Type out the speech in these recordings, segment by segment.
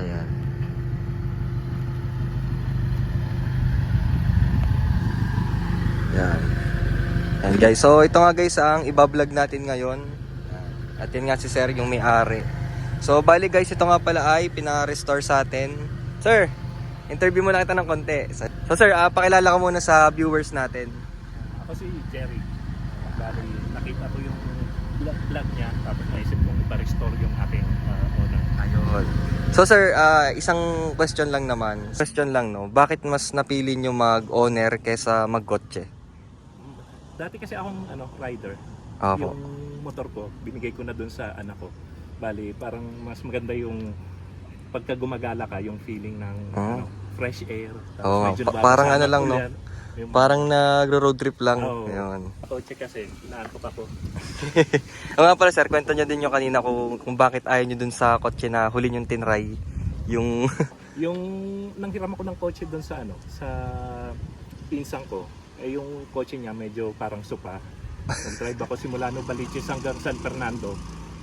Ayan. Yan. Yan guys. So ito nga guys ang ibablog natin ngayon. At yun nga si Sir yung may-ari. So bali guys ito nga pala ay pina-restore sa atin. Sir, interview muna kita ng konti. So sir, ah, pakilala ka muna sa viewers natin. Ako si Jerry. Bali, nakita ko yung vlog, niya, tapos naisip kong ipa-restore yung uh, owner. Ayun. So sir, ah, isang question lang naman. Question lang no. Bakit mas napili nyo mag-owner kesa mag-kotse? Dati kasi akong ano, rider. Opo. Yung motor ko, binigay ko na dun sa anak ko. Bali, parang mas maganda yung pagka gumagala ka, yung feeling ng Ah. ano, fresh air. Oo nga, medyo pa- parang ano lang, no? yan. Yung Parang nagro-road trip lang. Oo. Ayun. kotse kasi, naantok ako. O nga pala sir, kwento nyo din yung kanina kung, kung bakit ayaw nyo dun sa kotse na huli yung tinry. Yung... Yung nanghiram ako ng kotse doon sa ano, sa pinsang ko, eh yung kotse niya medyo parang supa. Nag-drive ako simula no Baliches hanggang San Fernando.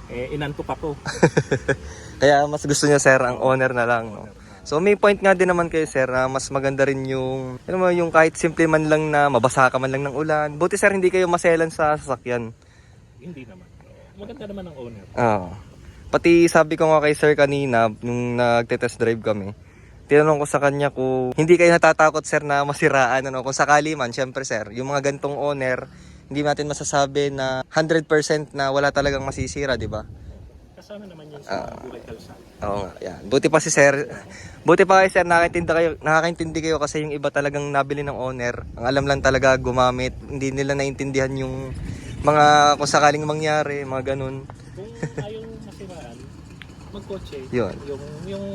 Eh inantok ako. Kaya mas gusto nyo sir, ang owner na lang. No? So may point nga din naman kayo sir na mas maganda rin yung ano mo yung kahit simple man lang na mabasa ka man lang ng ulan. Buti sir hindi kayo maselan sa sasakyan. Hindi naman. Maganda naman ang owner. Oo. Pati sabi ko nga kay sir kanina nung nagte-test drive kami. Tinanong ko sa kanya kung hindi kayo natatakot sir na masiraan ano kung sakali man syempre sir yung mga gantong owner hindi natin masasabi na 100% na wala talagang masisira, di ba? Kasama naman yun sa buhay kalsada. Oo nga, yan. Buti pa si Sir. Buti pa kay Sir, nakakaintindi kayo, nakakaintindi kayo kasi yung iba talagang nabili ng owner. Ang alam lang talaga gumamit. Hindi nila naintindihan yung mga kung sakaling mangyari, mga ganun. Kung ayaw masiraan, magkotse. Yun. Yung, yung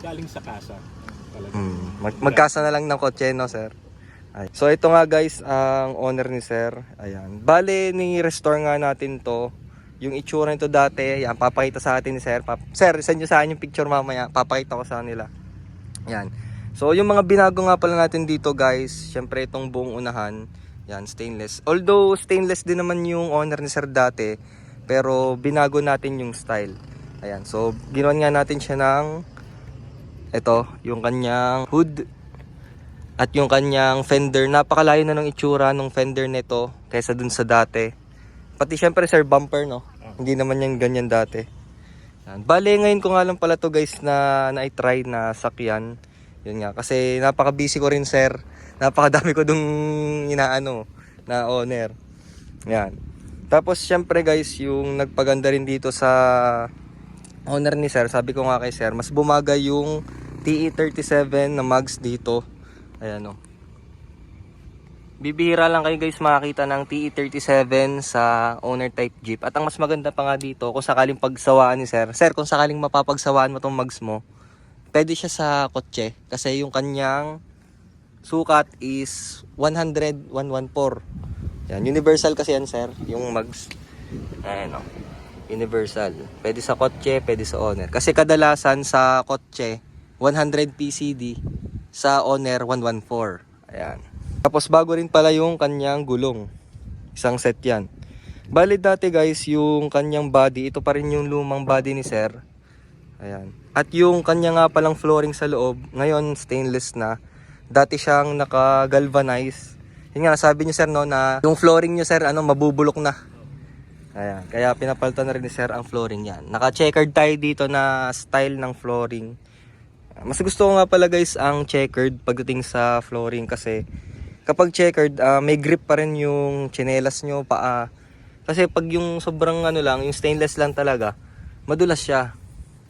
galing sa kasa. Talaga. Mm. Mag magkasa na lang ng kotse, no, Sir? Ay. So ito nga guys, ang owner ni Sir. Ayan. Bale, ni-restore nga natin to. Yung itsura nito dati, yan, papakita sa atin ni Sir. Pap Sir, send nyo sa akin yung picture mamaya. Papakita ko sa nila. Yan. So, yung mga binago nga pala natin dito guys, syempre itong buong unahan, yan, stainless. Although, stainless din naman yung owner ni Sir dati, pero binago natin yung style. Ayan, so, ginawa nga natin siya ng, ito, yung kanyang hood, at yung kanyang fender. Napakalayo na ng itsura ng fender nito, kaysa dun sa dati. Pati syempre sir, bumper no? Hindi naman yan ganyan dati. Yan. Bale, ngayon ko nga lang pala to guys na na-try na sakyan. Yun nga, kasi napaka-busy ko rin sir. Napakadami ko dung inaano na owner. Yan. Tapos syempre guys, yung nagpaganda rin dito sa owner ni sir, sabi ko nga kay sir, mas bumagay yung TE37 na mags dito. Ayan o. Bibihira lang kayo guys makakita ng TE37 sa owner type Jeep. At ang mas maganda pa nga dito, kung sakaling pagsawaan ni sir. Sir, kung sakaling mapapagsawaan mo tong mags mo, pwede siya sa kotse. Kasi yung kanyang sukat is 100, 114. Yan, universal kasi yan sir, yung mags. Ayan o. Universal. Pwede sa kotse, pwede sa owner. Kasi kadalasan sa kotse, 100 PCD. Sa owner, 114. Ayan. Tapos bago rin pala yung kanyang gulong. Isang set yan. Bali dati guys, yung kanyang body, ito pa rin yung lumang body ni sir. Ayan. At yung kanya nga palang flooring sa loob, ngayon stainless na. Dati siyang naka-galvanize. Yun nga, sabi niyo sir no, na yung flooring niyo sir, ano, mabubulok na. Ayan. Kaya pinapalitan na rin ni sir ang flooring yan. Naka-checkered tayo dito na style ng flooring. Mas gusto ko nga pala guys ang checkered pagdating sa flooring kasi kapag checkered, ah, may grip pa rin yung chinelas nyo, paa. Kasi pag yung sobrang ano lang, yung stainless lang talaga, madulas siya.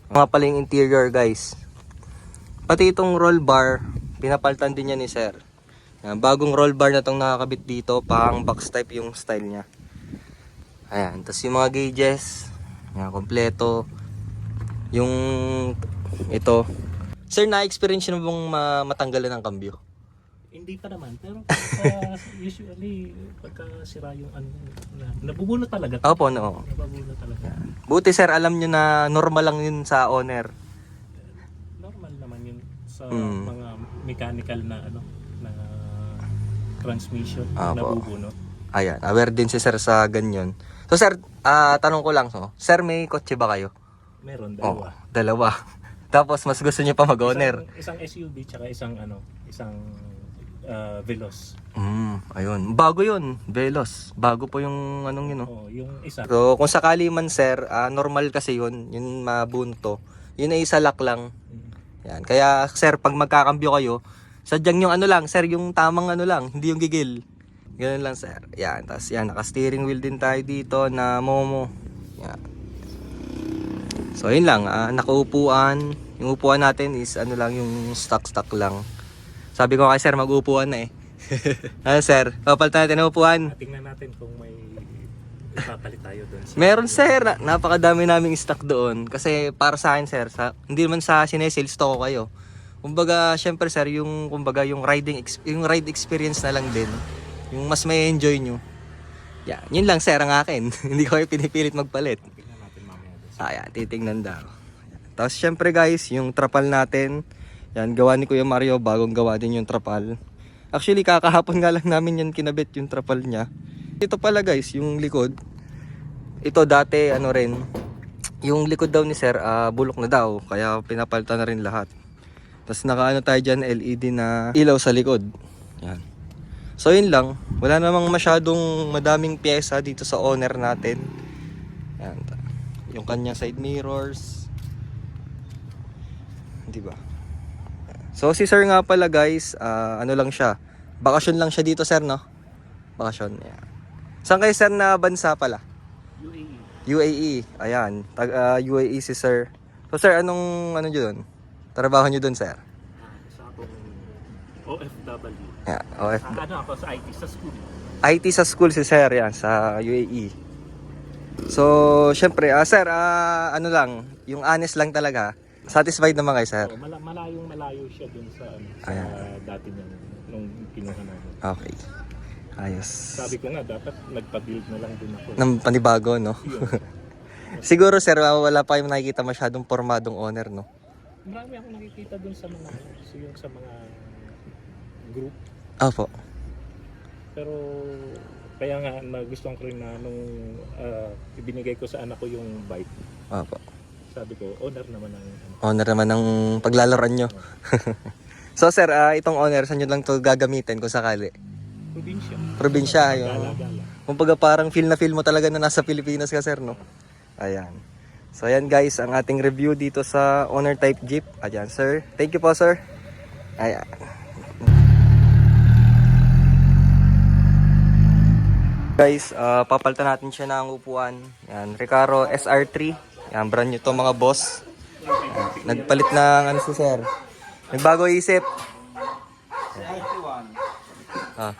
Mga pala interior guys. Pati itong roll bar, pinapalitan din niya ni sir. Yan, bagong roll bar na itong nakakabit dito, pang box type yung style niya. Ayan, tapos yung mga gauges, yan, kompleto. Yung ito. Sir, na-experience nyo bang ma- matanggalan ng kambyo? Hindi pa naman. Pero pagka, usually, pagka sira yung ano, na, nabubulot talaga. Opo, no. Nabubulot talaga. Buti sir, alam nyo na normal lang yun sa owner. Normal naman yun sa Mm. mga mechanical na ano na transmission Apo. na nabubunot. Ayan, aware din si sir sa ganyan. So sir, ah tanong ko lang so, sir may kotse ba kayo? Meron Oo, dalawa. dalawa. Tapos mas gusto niyo pa mag-owner. Isang, isang SUV tsaka isang ano, isang ah, Veloz. Mm, ayun. Bago yun, Velos. Bago po yung anong yun, no? Oh, yung isa. So, kung sakali man, sir, ah, normal kasi yun, yun mabunto. Yun ay isa lock lang. Mm. Yan. Kaya, sir, pag magkakambyo kayo, sadyang yung ano lang, sir, yung tamang ano lang, hindi yung gigil. Ganun lang, sir. Yan. Tapos, yan, naka-steering wheel din tayo dito na Momo. Yan. So, yun lang. Ah, nakaupuan. Yung upuan natin is ano lang, yung stock-stock lang. Sabi ko kay sir, mag-upuan na eh. ano, sir? Papalitan natin ng upuan. Ah, Tingnan natin kung may ipapalit tayo doon. sa- Meron sir, Na- napakadami naming stock doon. Kasi para sa akin sir, sa, hindi naman sa sinesales to ko kayo. Kumbaga, syempre sir, yung kumbaga yung riding ex- yung ride experience na lang din. Yung mas may enjoy nyo. Yeah, yun lang sir ang akin. hindi ko kayo pinipilit magpalit. Tingnan natin mamaya doon. Ah, yan, titingnan daw. Yan. Tapos syempre guys, yung trapal natin, yan, gawa ni Kuya Mario, bagong gawa din yung trapal. Actually, kakahapon nga lang namin yan kinabit yung trapal niya. Ito pala guys, yung likod. Ito dati, ano rin, yung likod daw ni Sir, ah, bulok na daw, kaya pinapalitan na rin lahat. Tapos nakaano tayo dyan, LED na ilaw sa likod. Yan. So yun lang, wala namang masyadong madaming pyesa dito sa owner natin. Yan. Yung kanyang side mirrors. Di ba? So si sir nga pala guys, ah, ano lang siya. Bakasyon lang siya dito sir, no? Bakasyon. Yeah. Saan kayo sir na bansa pala? UAE. UAE. Ayan. Tag, ah, UAE si sir. So sir, anong ano nyo doon? Trabaho nyo doon sir? Ah, sa akong OFW. Yeah, OF. Ah, ano ako sa IT sa school. IT sa school si sir yan, sa UAE. So, syempre, ah, sir, ah, ano lang, yung honest lang talaga. Satisfied naman kayo, sir? Mala malayong malayo siya dun sa ano, sa Ayan. dati nung, nung kinuha namin. Okay. Ayos. Sabi ko nga dapat nagpa-build na lang din ako. Ng panibago, no? Yun. Siguro, sir, wala pa kayong nakikita masyadong pormadong owner, no? Marami akong nakikita dun sa mga so yung sa mga group Opo. pero kaya nga nagustuhan ko rin na nung ah, ibinigay ko sa anak ko yung bike. Opo. Sabi ko, owner naman ang ano. Owner naman ng paglalaroan nyo. so, sir, ah, itong owner, saan nyo lang to gagamitin kung sakali? Probinsya. Probinsya, yung... Gala-gala. Kumbaga parang feel na feel mo talaga na nasa Pilipinas ka, sir, no? Ayan. So, ayan guys, ang ating review dito sa owner type Jeep. Ayan, sir. Thank you po, sir. Ayan. Guys, ah, papalitan natin siya ng upuan. Yan, Recaro SR3. Yan, brand new to mga boss. Nagpalit ng ano si sir. Nagbago isip. Ah.